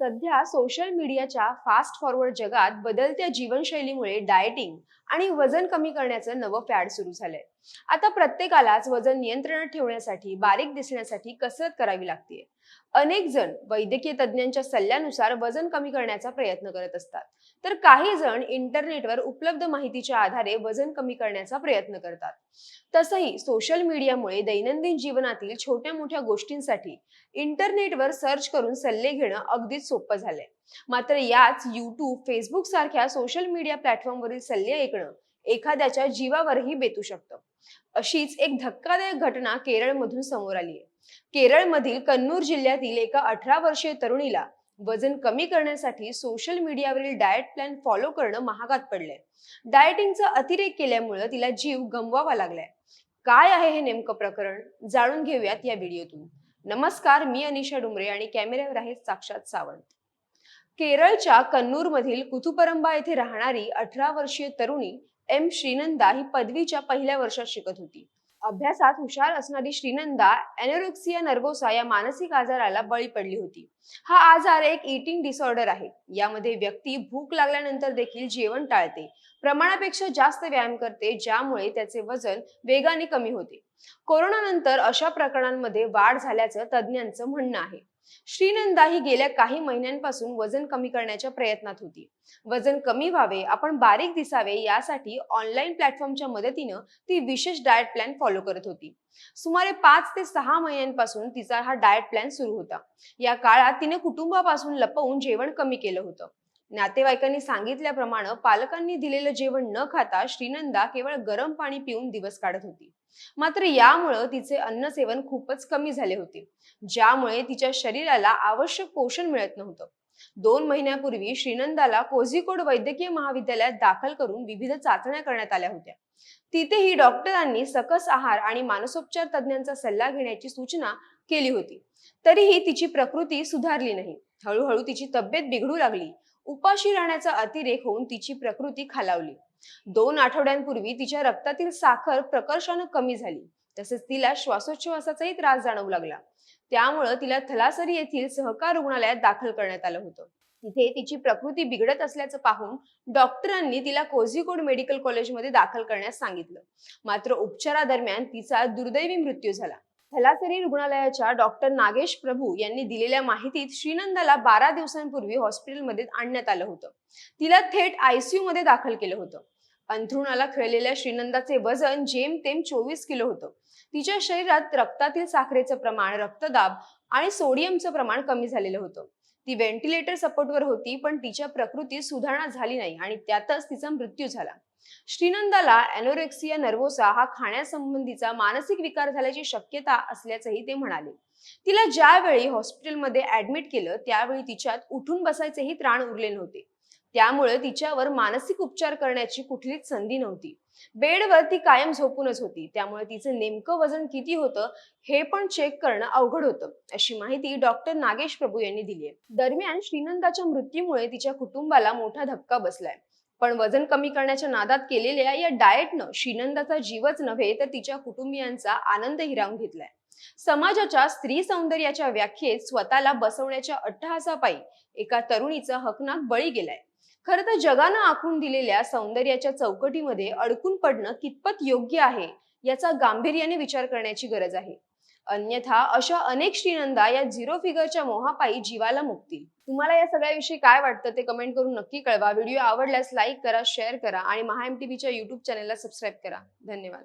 सध्या सोशल मीडियाच्या fast forward जगात बदलत्या जीवनशैलीमुळे डाएटिंग आणि वजन कमी करण्याचं नवं फॅड सुरू झालंय. आता प्रत्येकालाच वजन नियंत्रणात ठेवण्यासाठी बारीक दिसण्यासाठी कसरत करावी लागते अनेक जण वैद्यकीय तज्ज्ञांच्या सल्ल्यानुसार वजन कमी करण्याचा प्रयत्न करत असतात. तर काही जण इंटरनेटवर उपलब्ध माहितीच्या आधारे वजन कमी करण्याचा प्रयत्न करतात. तसंही सोशल मीडियामुळे दैनंदिन जीवनातील छोट्या मोठ्या गोष्टींसाठी इंटरनेटवर सर्च करून सल्ले घेणं अगदीच सोपं झालंय. मात्र याच युट्यूब फेसबुक सारख्या सोशल मीडिया प्लॅटफॉर्मवरील सल्ले ऐकणं एखाद्याच्या जीवावरही बेतू शकतं. अशीच एक धक्कादायक घटना केरळमधून समोर आली आहे. केरळमधील कन्नूर जिल्ह्यातील एका अठरा वर्षीय तरुणीला वजन कमी करण्यासाठी सोशल मीडियावरील डाएट प्लॅन फॉलो करणं महागात पडलंय. डाएटिंगचा अतिरेक केल्यामुळं तिला जीव गमवावा लागलाय. काय आहे हे नेमकं प्रकरण? जाणून घेऊयात या व्हिडिओतून. नमस्कार मी अनिशा डुमरे आणि कॅमेऱ्यावर आहे साक्षात सावंत. केरळच्या कन्नूर मधील कुथुपरंबा येथे राहणारी अठरा वर्षीय तरुणी एम श्रीनंदा ही पदवीच्या पहिल्या वर्षात शिकत होती. अभ्यासात हुशार असणारी श्रीनंदा एनोरेक्सिया नर्वोसा या मानसिक आजाराला बळी पडली होती. हा आजार एक इटिंग डिसऑर्डर आहे. यामध्ये व्यक्ती भूक लागल्यानंतर देखील जेवण टाळते. प्रमाणापेक्षा जास्त व्यायाम करते ज्यामुळे त्याचे वजन वेगाने कमी होते. कोरोनानंतर अशा प्रकरणांमध्ये वाढ झाल्याचं तज्ज्ञांचं म्हणणं आहे. श्रीनंदा ही गेल्या काही महिन्यांपासून वजन कमी करण्याच्या प्रयत्नात होती. वजन कमी व्हावे आपण बारीक दिसावे यासाठी ऑनलाईन प्लॅटफॉर्मच्या मदतीनं ती विशेष डाएट प्लॅन फॉलो करत होती. सुमारे पाच ते सहा महिन्यांपासून तिचा हा डाएट प्लॅन सुरू होता. या काळात तिने कुटुंबापासून लपवून जेवण कमी केलं होतं. नातेवाईकांनी सांगितल्याप्रमाणे पालकांनी दिलेलं जेवण न खाता श्रीनंदा केवळ गरम पाणी पिऊन दिवस काढत होती. मात्र यामुळं तिचे अन्न सेवन खूपच कमी झाले होते. ज्यामुळे तिच्या शरीराला आवश्यक पोषण मिळत नव्हतं. दोन महिन्यापूर्वी श्रीनंदाला कोझिकोड वैद्यकीय महाविद्यालयात दाखल करून विविध चाचण्या करण्यात आल्या होत्या. तिथेही डॉक्टरांनी सकस आहार आणि मानसोपचार तज्ज्ञांचा सल्ला घेण्याची सूचना केली होती. तरीही तिची प्रकृती सुधारली नाही. हळूहळू तिची तब्येत बिघडू लागली. उपाशी राहण्याचा अतिरेक होऊन तिची प्रकृती खालावली. दोन आठवड्यांपूर्वी तिच्या रक्तातील साखर प्रकर्षानं कमी झाली. तसेच तिला श्वासोच्छवासाचाही त्रास जाणवू लागला. त्यामुळं तिला थलासरी येथील सहकार रुग्णालयात दाखल करण्यात आलं होतं. तिथे तिची प्रकृती बिघडत असल्याचं पाहून डॉक्टरांनी तिला कोझिकोड मेडिकल कॉलेजमध्ये दाखल करण्यास सांगितलं. मात्र उपचारादरम्यान तिचा दुर्दैवी मृत्यू झाला. थलासरी रुग्णालयाच्या डॉक्टर नागेश प्रभू यांनी दिलेल्या माहितीत श्रीनंदाला बारा दिवसांपूर्वी हॉस्पिटलमध्ये आणण्यात आलं होतं. तिला थेट आयसीयू मध्ये दाखल केलं होतं. अंथरुणाला खेळलेल्या श्रीनंदाचे वजन जेमतेम चोवीस किलो होतं. तिच्या शरीरात रक्तातील साखरेचं प्रमाण रक्तदाब आणि सोडियमचं प्रमाण कमी झालेलं होतं. ती व्हेंटिलेटर सपोर्टवर होती पण तिच्या प्रकृतीत सुधारणा झाली नाही आणि त्यातच तिचा मृत्यू झाला. श्रीनंदाला एनोरेक्सिया नर्वोसा हा खाण्यासंबंधीचा मानसिक विकार झाल्याची शक्यता असल्याचंही ते म्हणाले. तिला ज्यावेळी हॉस्पिटलमध्ये ऍडमिट केलं त्यावेळी तिच्यात उठून बसायचेही त्राण उरले नव्हते. त्यामुळे तिच्यावर मानसिक उपचार करण्याची कुठलीच संधी नव्हती. बेडवर ती कायम झोपूनच होती. त्यामुळे तिचं नेमकं वजन किती होतं हे पण चेक करणं अवघड होतं अशी माहिती डॉक्टर नागेश प्रभू यांनी दिली आहे दरम्यान श्रीनंदाच्या मृत्यूमुळे तिच्या कुटुंबाला मोठा धक्का बसलाय. पण वजन कमी करण्याच्या नादात केलेल्या या डाएटनं श्रीनंदाचा जीवच नव्हे तर तिच्या कुटुंबियांचा आनंद हिरावून घेतलाय. समाजाच्या स्त्री सौंदर्याच्या व्याख्येत स्वतःला बसवण्याच्या अट्टहासापायी एका तरुणीचा हकनाक बळी गेलाय. खरं तर जगानं आखून दिलेल्या सौंदर्याच्या चौकटीमध्ये अडकून पडणं कितपत योग्य आहे याचा गांभीर्याने विचार करण्याची गरज आहे. अन्यथा अशा अनेक श्रीनंदा या झिरो फिगरच्या मोहापायी जीवाला मुक्ती तुम्हाला या सगळ्याविषयी काय वाटतं ते कमेंट करून नक्की कळवा. व्हिडिओ आवडल्यास लाईक करा शेअर करा आणि महा एम टीव्हीच्या युट्यूब चॅनलला सबस्क्राईब करा. धन्यवाद.